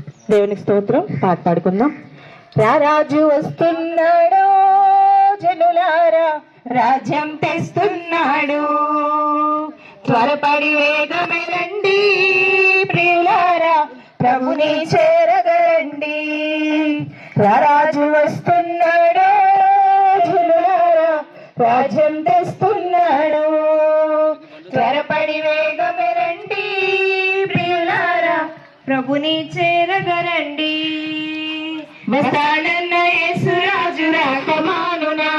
దేవునికి స్తోత్రం. పాట పాడుకుందాం. రారాజు వస్తున్నాడు జనులారా రాజ్యం తెస్తున్నాడు. త్వరపడి వేగమిరండి ప్రియులారా ప్రభుని చేరగరండి. రారాజు వస్తున్నాడు జనులారా రాజ్యం తెస్తున్నాడు. త్వరపడి వేగ ప్రభుని చేరగరండి. వస్తానన్న యేసురాజు రాకమానునా.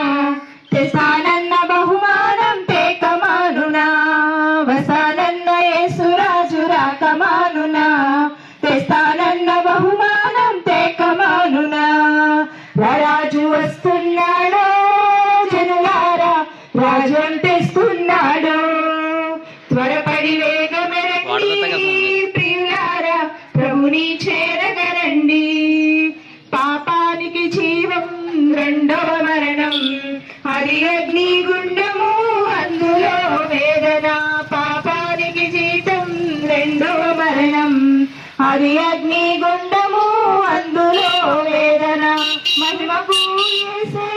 ప్రభుని చేరగరండి. పాపానికి జీవం రెండవ మరణం. అది అగ్ని గుండము అందులో వేదన. పాపానికి జీతం రెండవ మరణం. అది అగ్ని గుండము అందులో వేదన. మహిమకు ఏసే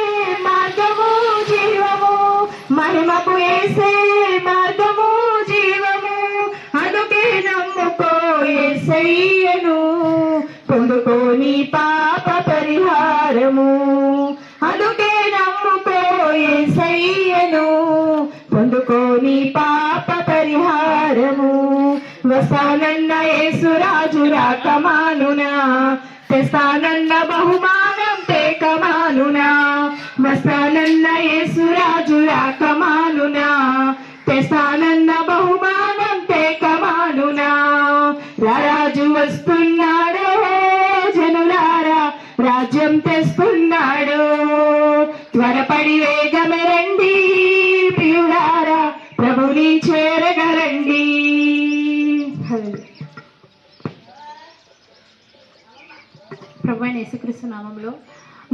మార్గము జీవము. మహిమకు ఏసే ఏసయ్యను పొందుకోని పాప పరిహారము. వసానన్న యేసురాజు రాకమానునా తెస్తానన్న బహుమానం తేకమానునా వస్తానన్న యేసురాజు రాకమానునా తెస్తానన్న బహుమానం తేకమానునా రారాజు వస్తున్నాడు జనులారా రాజ్యం తెస్తున్నాడు. త్వరపడి వేగమే రండి. ప్రభుని చేరగలండి ప్రభు అయిన యేసుక్రీస్తు నామంలో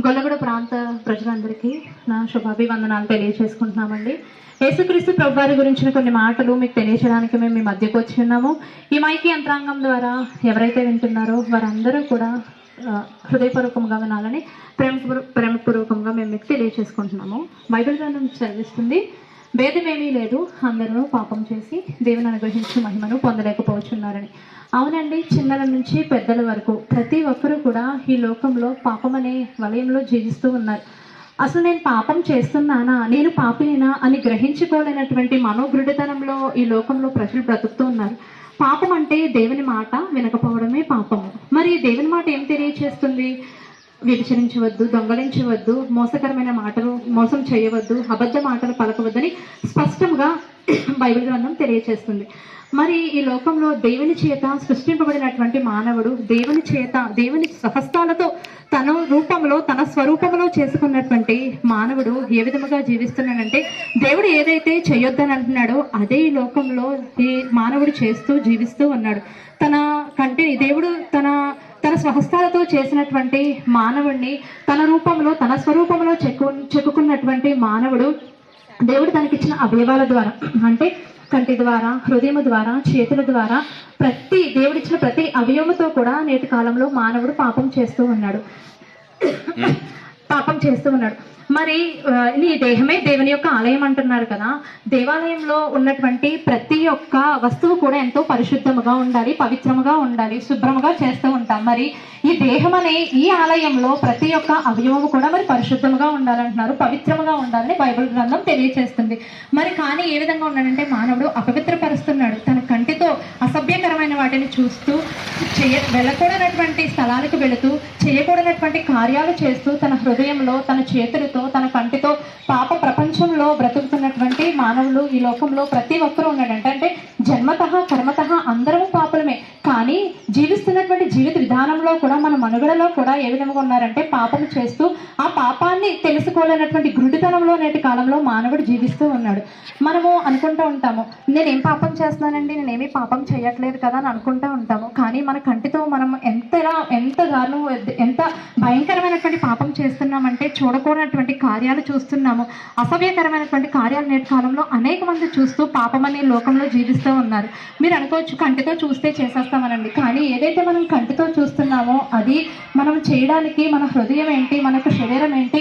గొల్లగూడ ప్రాంత ప్రజలందరికీ నా శుభాభివందనాలు తెలియజేసుకుంటున్నామండి యేసుక్రీస్తు ప్రభు వారి గురించిన కొన్ని మాటలు మీకు తెలియజేయడానికి మేము మీ మధ్యకు వచ్చి ఉన్నాము. ఈ మైకి యంత్రాంగం ద్వారా ఎవరైతే వింటున్నారో వారందరూ కూడా హృదయపూర్వకంగా వినాలని ప్రేమ ప్రేమపూర్వకంగా మేము మీకు తెలియజేసుకుంటున్నాము బైబిల్ గ్రంథం చదివిస్తుంది. భేదమేమీ లేదు. అందరూ పాపం చేసి దేవుని అనుగ్రహించి మహిమను పొందలేకపోతున్నారని అవునండి చిన్నల నుంచి పెద్దల వరకు ప్రతి ఒక్కరూ కూడా ఈ లోకంలో పాపం అనే వలయంలో జీవిస్తూ ఉన్నారు. అసలు నేను పాపం చేస్తున్నానా? నేను పాపినేనా అని గ్రహించుకోలేనటువంటి మనోగృఢతనంలో ఈ లోకంలో ప్రజలు బ్రతుకుతూ ఉన్నారు. పాపం అంటే దేవుని మాట వినకపోవడమే పాపము. మరి దేవుని మాట ఏం తెలియచేస్తుంది? వ్యభిచరించవద్దు దొంగలించవద్దు మోసకరమైన మాటలు మోసం చేయవద్దు అబద్ధ మాటలు పలకవద్దని స్పష్టంగా బైబిల్ గ్రంథం తెలియచేస్తుంది. మరి ఈ లోకంలో దేవుని చేత సృష్టింపబడినటువంటి మానవుడు దేవుని చేత దేవుని సహస్తాలతో తన రూపంలో తన స్వరూపంలో చేసుకున్నటువంటి మానవుడు ఏ విధముగా జీవిస్తున్నాడంటే దేవుడు ఏదైతే చేయొద్దని అంటున్నాడో అదే ఈ లోకంలో ఈ మానవుడు చేస్తూ జీవిస్తూ ఉన్నాడు. తన కంటే దేవుడు తన తన స్వహస్తాలతో చేసినటువంటి మానవుడిని తన రూపంలో తన స్వరూపంలో చెక్కు చెక్కుకున్నటువంటి మానవుడు దేవుడు తనకిచ్చిన అవయవాల ద్వారా అంటే కంటి ద్వారా హృదయం ద్వారా చేతుల ద్వారా ప్రతి దేవుడిచ్చిన ప్రతి అవయవముతో కూడా నేటి కాలంలో మానవుడు పాపం చేస్తూ ఉన్నాడు. పాపం చేస్తూ ఉన్నాడు. మరి నీ దేహమే దేవుని యొక్క ఆలయం అంటున్నారు కదా. దేవాలయంలో ఉన్నటువంటి ప్రతి ఒక్క వస్తువు కూడా ఎంతో పరిశుద్ధముగా ఉండాలి పవిత్రముగా ఉండాలి శుభ్రముగా చేస్తూ ఉంటాం. మరి ఈ దేహం అనే ఈ ఆలయంలో ప్రతి ఒక్క అవయవము కూడా మరి పరిశుద్ధముగా ఉండాలంటున్నారు పవిత్రముగా ఉండాలని బైబిల్ గ్రంథం తెలియజేస్తుంది మరి కానీ ఏ విధంగా ఉన్నాడంటే మానవుడు అపవిత్రపరుస్తున్నాడు. తన కంటితో అసభ్యకరమైన వాటిని చూస్తూ చేయ వెళ్ళకూడనటువంటి స్థలాలకు వెళుతూ చేయకూడనటువంటి కార్యాలు చేస్తూ తన హృదయంలో తన చేతులు చేతితో తన కంటితో పాప ప్రపంచంలో బ్రతుకుతున్నటువంటి మానవులు ఈ లోకంలో ప్రతి ఒక్కరూ ఉన్నాడంట అంటే జన్మత కర్మత అందరము మాత్రమే. కానీ జీవిస్తున్నటువంటి జీవిత విధానంలో కూడా మన మనుగడలో కూడా ఏ విధంగా ఉన్నారంటే పాపం చేస్తూ ఆ పాపాన్ని తెలుసుకోలేనటువంటి గురుడితనంలో నేటి కాలంలో మానవుడు జీవిస్తూ ఉన్నాడు. మనము అనుకుంటూ ఉంటాము నేనేం పాపం చేస్తున్నానండి? నేనేమి పాపం చేయట్లేదు కదా అని అనుకుంటూ ఉంటాము. కానీ మన కంటితో మనం ఎంతలా ఎంత దారుణం ఎంత భయంకరమైనటువంటి పాపం చేస్తున్నామంటే చూడకూడనటువంటి కార్యాలు చూస్తున్నాము. అసభ్యకరమైనటువంటి కార్యాలు నేటి కాలంలో అనేక మంది చూస్తూ పాపం అనే లోకంలో జీవిస్తూ ఉన్నారు. మీరు అనుకోవచ్చు కంటితో చూస్తే చేసేస్తామనండి. కానీ ఏదైతే మనం కంటితో చూస్తున్నామో అది మనం చేయడానికి మన హృదయం ఏంటి మన యొక్క శరీరం ఏంటి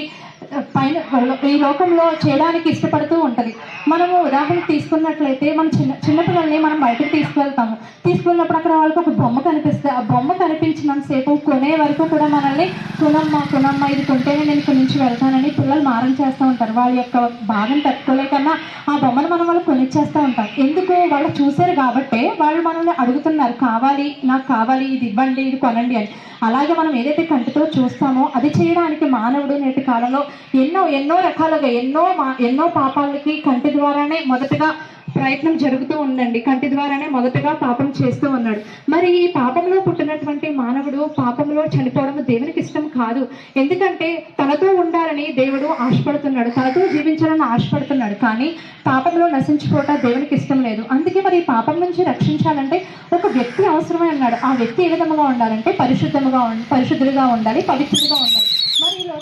పైన ఈ లోకంలో చేయడానికి ఇష్టపడుతూ ఉంటుంది. మనము ఉదాహరణ తీసుకున్నట్లయితే మన చిన్న చిన్నపిల్లల్ని మనం బయటకు తీసుకువెళ్తాము. తీసుకువెళ్ళినప్పుడు అక్కడ వాళ్ళకి ఒక బొమ్మ కనిపిస్తే ఆ బొమ్మ కనిపించినంతసేపు కొనే వరకు కూడా మనల్ని కొనమ్మ కొనమ్మ ఇది కొంటేనే నేను ఇక్కడి నుంచి వెళ్తానని పిల్లలు మారం చేస్తూ ఉంటారు. వాళ్ళ యొక్క భాగం తట్టుకోలేకన్నా ఆ బొమ్మను మనం వాళ్ళు కొనిచ్చేస్తూ ఉంటాం. ఎందుకు? వాళ్ళు చూశారు కాబట్టే వాళ్ళు మనల్ని అడుగుతున్నారు కావాలి నాకు కావాలి ఇది ఇవ్వండి ఇది కొనండి అని. అలాగే మనం ఏదైతే కంటితో చూస్తామో అది చేయడానికి మానవుడు నేటి కాలంలో ఎన్నో ఎన్నో రకాలుగా ఎన్నో మా- ఎన్నో పాపాలకి కంటి ద్వారానే మొదటగా ప్రయత్నం జరుగుతూ ఉందండి. కంటి ద్వారానే మొదటగా పాపం చేస్తూ ఉన్నాడు. మరి ఈ పాపంలో పుట్టినటువంటి మానవుడు పాపంలో చనిపోవడం దేవునికి ఇష్టం కాదు. ఎందుకంటే తనతో ఉండాలని దేవుడు ఆశపడుతున్నాడు. తనతో జీవించాలని ఆశపడుతున్నాడు. కానీ పాపంలో నశించుకోవటం దేవునికి ఇష్టం లేదు. అందుకే మరి ఈ పాపం నుంచి రక్షించాలంటే ఒక వ్యక్తి అవసరమై ఉన్నాడు. ఆ వ్యక్తి ఏ విధముగా ఉండాలంటే పరిశుద్ధముగా పరిశుద్ధులుగా ఉండాలి పవిత్రులుగా ఉండాలి.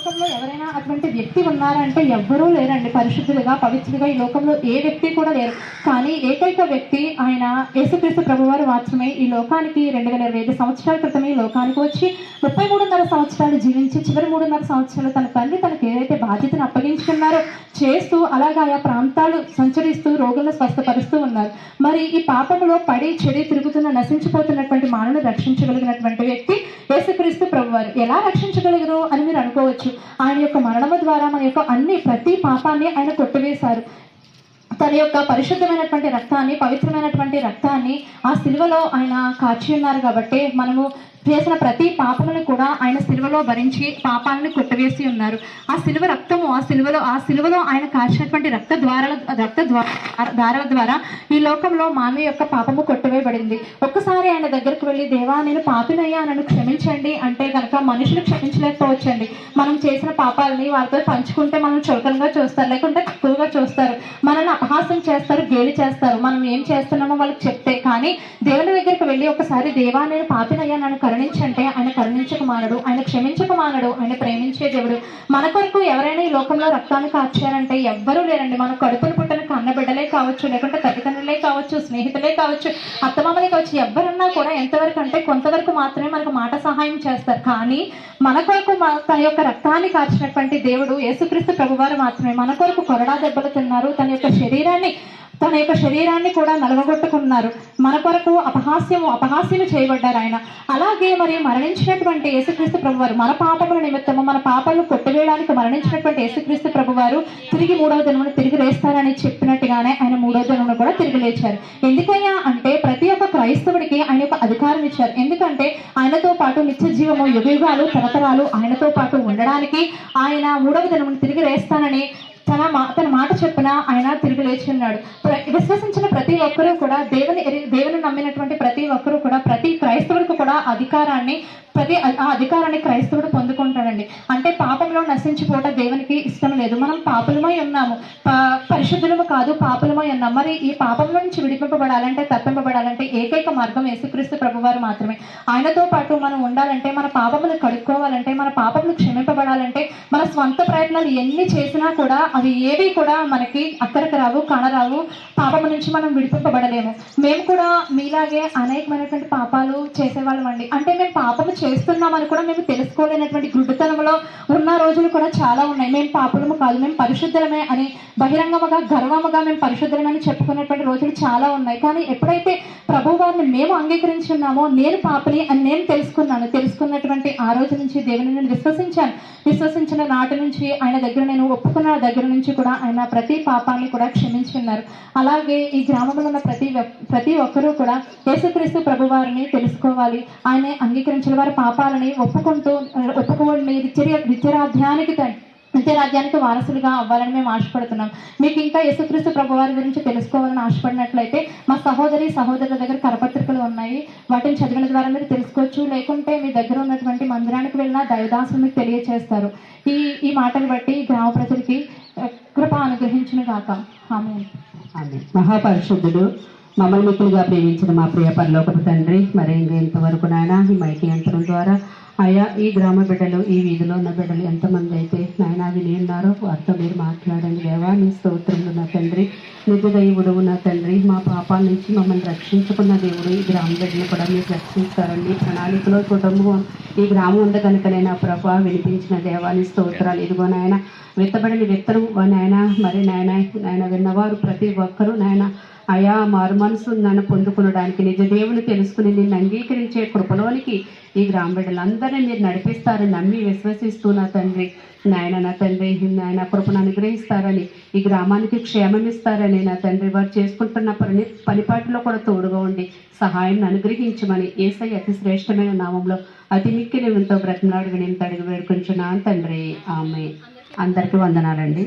లోకంలో ఎవరైనా అటువంటి వ్యక్తి ఉన్నారంటే ఎవ్వరూ లేరండి. పరిశుద్ధులుగా పవిత్రులుగా ఈ లోకంలో ఏ వ్యక్తి కూడా లేరు. కానీ ఏకైక వ్యక్తి ఆయన యేసుక్రీస్తు ప్రభువారు మాత్రమే ఈ లోకానికి రెండు వేల ఇరవై ఐదు సంవత్సరాల క్రితం ఈ లోకానికి వచ్చి ముప్పై మూడున్నర సంవత్సరాలు జీవించి చివరి మూడున్నర సంవత్సరాలు తన తల్లి తనకు ఏదైతే బాధ్యతను అప్పగించుకున్నారో చేస్తూ అలాగే ఆయా ప్రాంతాలు సంచరిస్తూ రోగులను స్వస్థపరుస్తూ ఉన్నారు. మరి ఈ పాపంలో పడి చెడి తిరుగుతున్న నశించిపోతున్నటువంటి మానవుని రక్షించగలిగినటువంటి వ్యక్తి యేసుక్రీస్తు ప్రభువారు. ఎలా రక్షించగలిగరు అని మీరు అనుకోవచ్చు. ఆయన యొక్క మరణము ద్వారా మన యొక్క అన్ని ప్రతి పాపాన్ని ఆయన కొట్టివేశారు. తన యొక్క పరిశుద్ధమైనటువంటి రక్తాన్ని పవిత్రమైనటువంటి రక్తాన్ని ఆ సిలువలో ఆయన కాచి ఉన్నారు కాబట్టి మనము చేసిన ప్రతి పాపమును కూడా ఆయన సిలువలో భరించి పాపాలను కొట్టవేసి ఉన్నారు. ఆ సిలువ రక్తము ఆ సిలువలో ఆ సిలువలో ఆయన కాచినటువంటి రక్త ద్వారాల రక్త ద్వార ద్వారా ఈ లోకంలో మానవ యొక్క పాపము కొట్టవేయబడింది. ఒక్కసారి ఆయన దగ్గరకు వెళ్ళి దేవా నేను పాపినయ్యా నన్ను క్షమించండి. అంటే కనుక మనుషులు క్షమించలేకపోవచ్చండి. మనం చేసిన పాపాలని వారితో పంచుకుంటే మనం చులకనగా చూస్తారు లేకుంటే తక్కువగా చూస్తారు. మనల్ని అపహాసం చేస్తారు గేలి చేస్తారు. మనం ఏం చేస్తున్నామో వాళ్ళకి చెప్తే. కానీ దేవుని దగ్గరికి వెళ్ళి ఒకసారి దేవా నేను పాపినయ్యా నన్ను కరుణించంటే ఆయన కరుణించక మానడు ఆయన క్షమించక మానడు ఆయన ప్రేమించే దేవుడు. మన కొరకు ఎవరైనా ఈ లోకంలో రక్తాన్ని కార్చారంటే ఎవ్వరూ లేరండి. మనం కడుపును పుట్టిన కన్న బిడ్డలే కావచ్చు లేకుంటే తల్లిదండ్రులే కావచ్చు స్నేహితులే కావచ్చు అత్తమామలే కావచ్చు ఎవరన్నా కూడా ఎంతవరకు అంటే కొంతవరకు మాత్రమే మనకు మాట సహాయం చేస్తారు. కానీ మన కొరకు తన యొక్క రక్తాన్ని కార్చినటువంటి దేవుడు యేసుక్రీస్తు ప్రభువారు మాత్రమే. మన కొరకు కొరడా దెబ్బలు తిన్నారు. తన యొక్క శరీరాన్ని తన యొక్క శరీరాన్ని కూడా నలవగొట్టుకున్నారు. మన కొరకు అపహాస్యము అపహాస్యము చేయబడ్డారు ఆయన. అలాగే మరి మరణించినటువంటి యేసుక్రీస్తు ప్రభువారు మన పాపముల నిమిత్తము మన పాపాలను కొట్టివేయడానికి మరణించినటువంటి యేసుక్రీస్తు ప్రభువారు తిరిగి మూడవ దినమును తిరిగి లేస్తారని చెప్పినట్టుగానే ఆయన మూడవ దినమును కూడా తిరిగి లేచారు. ఎందుకయ్యా అంటే ప్రతి ఒక్క క్రైస్తవుడికి ఆయన యొక్క అధికారం ఇచ్చారు. ఎందుకంటే ఆయనతో పాటు నిత్య జీవము యుగయుగాలు తరతరాలు ఆయనతో పాటు ఉండడానికి ఆయన మూడవ దినమును తిరిగి లేస్తానని తన మా తన మాట చెప్పిన ఆయన తిరిగి లేచి ఉన్నాడు విశ్వసించిన ప్రతి ఒక్కరూ కూడా దేవుని దేవుని నమ్మినటువంటి ప్రతి ఒక్కరూ కూడా ప్రతి క్రైస్తవుడికి కూడా అధికారాన్ని ప్రతి ఆ అధికారాన్ని క్రైస్తవుడు పొందుకుంటాడండి అంటే పాపంలో నశించిపోవటం దేవునికి ఇష్టం లేదు. మనం పాపులమై ఉన్నాము. పరిశుద్ధులము కాదు పాపులమై ఉన్నాం. మరి ఈ పాపంలో నుంచి విడిపింపబడాలంటే తప్పింపబడాలంటే ఏకైక మార్గం యేసుక్రీస్తు ప్రభువారు మాత్రమే. ఆయనతో పాటు మనం ఉండాలంటే మన పాపములు కడుక్కోవాలంటే మన పాపములు క్షమింపబడాలంటే మన స్వంత ప్రయత్నాలు ఎన్ని చేసినా కూడా అవి ఏవి కూడా మనకి అక్కడికి రావు కానరావు. పాపము నుంచి మనం విడిపింపబడలేము. మేము కూడా మీలాగే అనేకమైనటువంటి పాపాలు చేసేవాళ్ళం అండి అంటే మేము పాపము చేస్తున్నామని కూడా మేము తెలుసుకోలేనటువంటి గుడ్డుతనంలో ఉన్న రోజులు కూడా చాలా ఉన్నాయి. మేము పాపులము కాదు మేము పరిశుద్ధులమే అని బహిరంగముగా గర్వముగా మేము పరిశుద్ధులమని చెప్పుకునేటువంటి రోజులు చాలా ఉన్నాయి. కానీ ఎప్పుడైతే ప్రభు వారిని మేము అంగీకరించున్నామో నేను పాపని అని నేను తెలుసుకున్నాను. తెలుసుకున్నటువంటి ఆ రోజు నుంచి దేవుని నేను విశ్వసించాను. విశ్వసించిన నాటి నుంచి ఆయన దగ్గర నేను ఒప్పుకున్న దగ్గర నుంచి కూడా ఆయన ప్రతి పాపాన్ని కూడా క్షమించున్నారు. అలాగే ఈ గ్రామంలో ఉన్న ప్రతి ప్రతి ఒక్కరూ కూడా యేసుక్రీస్తు ప్రభువారిని తెలుసుకోవాలి. ఆయనే అంగీకరించిన వారి పాపాలని ఒప్పుకుంటూ ఒప్పుకో మీ నిత్య నిత్యరాధ్యానికి నిత్యరాజ్యానికి వారసులుగా అవ్వాలని మేము ఆశపడుతున్నాం. మీకు ఇంకా యేసుక్రీస్తు ప్రభువారి గురించి తెలుసుకోవాలని ఆశపడినట్లయితే మా సహోదరి సహోదరుల దగ్గర కరపత్రికలు ఉన్నాయి. వాటిని చదివిన ద్వారా మీరు తెలుసుకోవచ్చు. లేకుంటే మీ దగ్గర ఉన్నటువంటి మందిరానికి వెళ్ళిన దైవదాసులు మీకు తెలియచేస్తారు. ఈ ఈ మాటలు బట్టి గ్రామ ప్రజలకి కృప అనుగ్రహించిన గాక. ఆమె ఆమె మహాపరిశుద్ధుడు మమ్మల్ని మిక్కులుగా ప్రేమించిన మా ప్రియ పరలోకపు తండ్రి మరి ఇంతవరకు నాయన ఈ మైకి యంత్రం ద్వారా అయ్యా ఈ గ్రామ బిడ్డలు ఈ వీధిలో ఉన్న బిడ్డలు ఎంతమంది అయితే నాయన విని ఉన్నారో వారితో మీరు మాట్లాడండి. దేవా నీ స్తోత్రములు నా తండ్రి. నిజ దైవుడు నా తండ్రి. మా పాపాల నుంచి మమ్మల్ని రక్షించుకున్న దేవుడు ఈ గ్రామ బిడ్డలు కూడా మీరు రక్షిస్తారండి. ప్రణాళికలో కుటుంబం ఈ గ్రామం ఉంది కనుకనే నా ప్రభా వినిపించిన దేవాని స్తోత్రాలు. ఇదిగో నాయన విత్తబడిన విత్తనం నాయన మరి నాయన నాయన విన్నవారు ప్రతి ఒక్కరూ నాయన అయా మారు మనసు నన్ను పొందుకునడానికి నిజ దేవుని తెలుసుకుని నిన్ను అంగీకరించే కృపలోనికి ఈ గ్రామ బిడ్డలందరినీ మీరు నడిపిస్తారని నమ్మి విశ్వసిస్తూ నా తండ్రి. నాయన నా తండ్రి నాయన కృపను అనుగ్రహిస్తారని ఈ గ్రామానికి క్షేమం ఇస్తారని నా తండ్రి వారు చేసుకుంటున్న పని పనిపాటిలో కూడా తోడుగా ఉండి సహాయం అనుగ్రహించమని ఏసై అతి శ్రేష్టమైన నామంలో అతి మిక్కిలి ఎంతో బ్రతిమలాడు విని అడిగి వేడుకుంటున్నాను తండ్రి. ఆమె అందరికీ వందనాలండి.